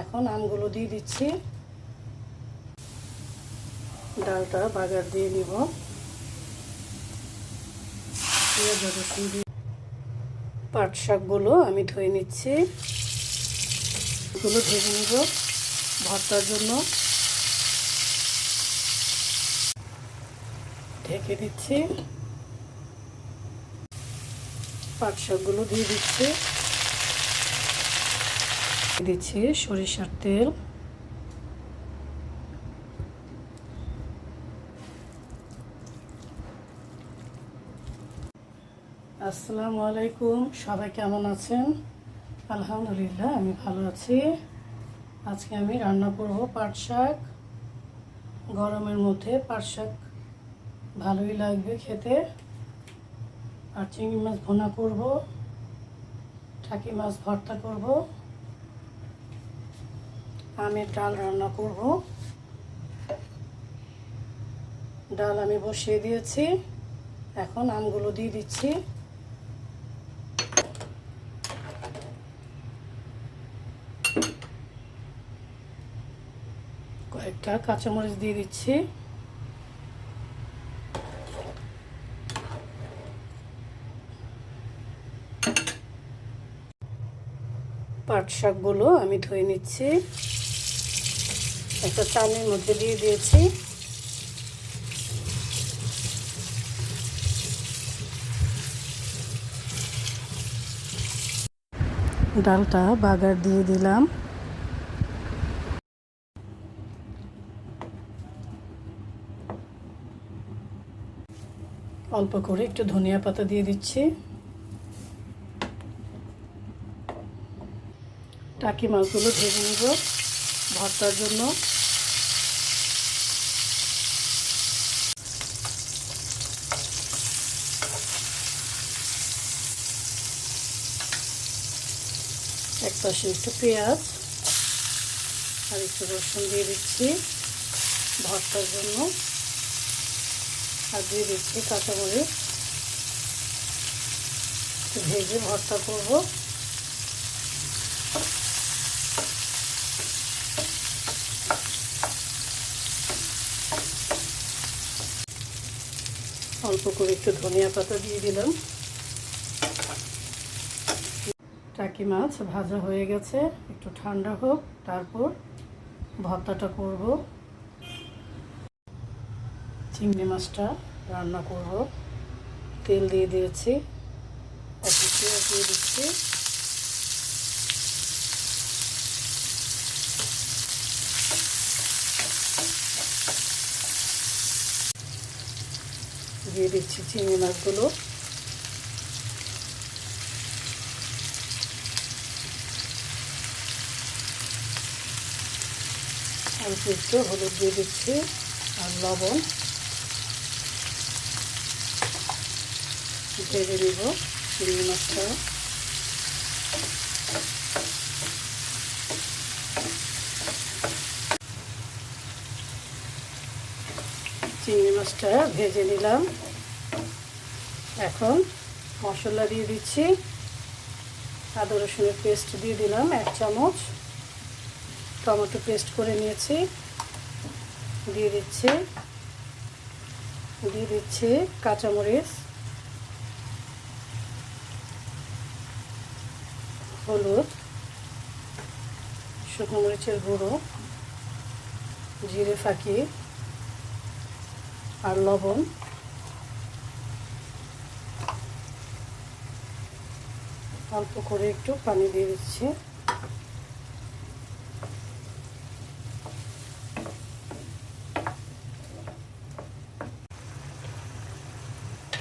এখন আমগুলো দিয়ে দিচ্ছি। ডালটা বাগার দিয়ে নিব। পাট শাকগুলো আমি ধুয়ে নিচ্ছি। এগুলো ভেজে নিব ভর্তার জন্য। ঢেকে দিচ্ছি। পাট শাকগুলো দিয়ে দিচ্ছি। দিচ্ছি সরিষার তেল। আসসালামু আলাইকুম, সবাই কেমন আছেন? আলহামদুলিল্লাহ, আমি ভালো আছি। আজকে আমি রান্না করব পাট শাক। গরমের মধ্যে পাট শাক ভালোই লাগবে খেতে। আর চিংড়ি মাছ ভোনা করব ঠাকি মাছ ভর্তা করব। আমের ডাল রান্না করব। ডাল আমি বসিয়ে দিয়েছি। এখন আমগুলো দিয়ে দিচ্ছি। কয়েকটা কাঁচামরিচ দিয়ে দিচ্ছি। পাট শাকগুলো আমি ধুয়ে নিচ্ছি। একটা চালের মধ্যে দিয়ে দিয়েছি। ডালটা বাগার দিয়ে দিলাম। অল্প করে একটু ধনিয়া পাতা দিয়ে দিচ্ছি। টাকি মাছগুলো ভেজে নেব ভর্তার জন্য। এক পাশে একটু পেঁয়াজ আর একটু রসুন দিয়ে দিচ্ছি ভর্তার জন্য। আর দিয়ে দিচ্ছি কাঁচামরিচ। ভেজে ভর্তা করব। অল্প করে একটু ধনিয়া পাতা দিয়ে দিলাম। টাকি মাছ ভাজা হয়ে গেছে, একটু ঠান্ডা হোক, তারপর ভর্তাটা করব। চিংড়ি মাছটা রান্না করব। তেল দিয়ে দিয়েছি দিয়ে দিচ্ছি। দিয়ে দিচ্ছি চিংড়ি মাছগুলো। অল্প একটু হলুদ দিয়ে দিচ্ছি আর লবণ। ভেজে নিব চিংড়ি মাছটা। চিংড়ি মাছটা ভেজে নিলাম। এখন মশলা দিয়ে দিচ্ছি। আদা রসুনের পেস্ট দিয়ে দিলাম এক চামচ। টমেটো পেস্ট করে নিয়েছি। দিয়ে দিচ্ছি দিয়ে দিচ্ছি কাঁচামরিচ, হলুদ, শুকনো মরিচের গুঁড়ো, জিরে ফাঁকি আর লবণ। অল্প করে একটু পানি দিয়ে দিচ্ছি।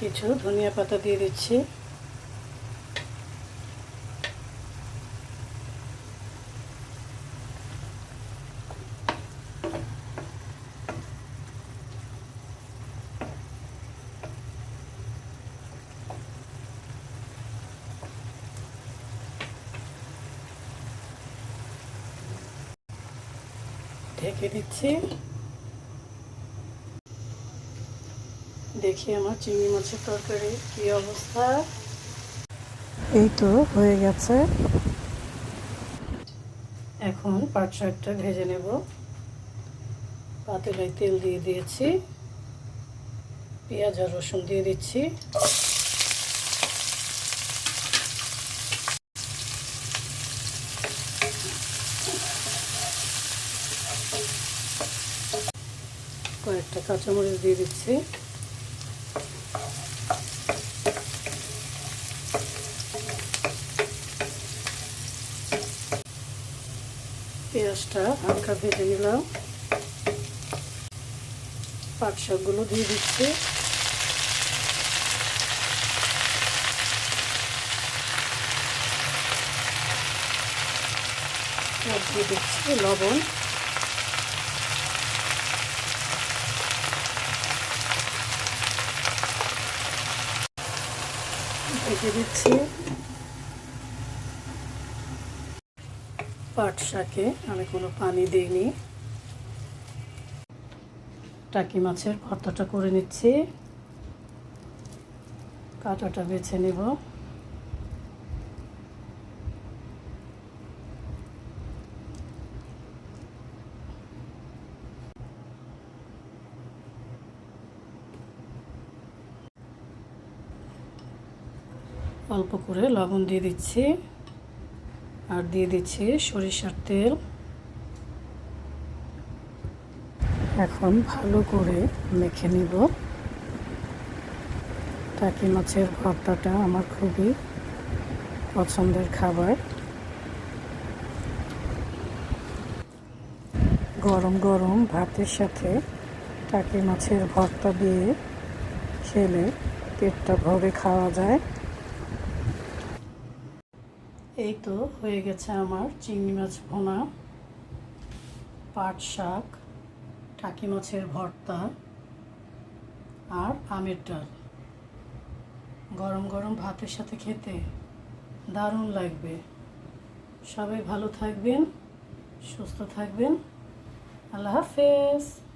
কিছু ধনিয়া পাতা দিয়ে দিচ্ছি। ঢেকে দিচ্ছি। দেখি আমার চিংড়ি মাছের তরকারি কি অবস্থা? এই তো হয়ে গেছে। এখন পাট শাকটা ভেজে নেব। পাতিলায় তেল দিয়ে দিয়েছি। পেঁয়াজ আর রসুন দিয়ে দিচ্ছি। কয়েকটা কাঁচামরিচ দিয়ে দিচ্ছি। পেঁয়াজটা হালকা ভেজে নিলাম। পাট শাকগুলো দিয়ে দিচ্ছি। দিয়ে দিচ্ছি লবণ। ঢেকে দিচ্ছি। পাট শাকে আমি কোনো পানি দিইনি। টাকি মাছের ভর্তাটা করে নিচ্ছি। কাঁটাটা বেছে নেব। অল্প করে লবণ দিয়ে দিচ্ছি। আর দিয়ে দিচ্ছি সরিষার তেল। এখন ভালো করে মেখে নিব। টাকি মাছের ভর্তাটা আমার খুবই পছন্দের খাবার। গরম গরম ভাতের সাথে টাকি মাছের ভর্তা দিয়ে খেলে পেটটা ভরে খাওয়া যায়। এই তো হয়ে গেছে আমার চিংড়ি মাছ ভোনা, পাট শাক, টাকি মাছের ভর্তা আর আমের ডাল। গরম গরম ভাতের সাথে খেতে দারুণ লাগবে। সবাই ভালো থাকবেন, সুস্থ থাকবেন। আল্লাহ হাফেজ।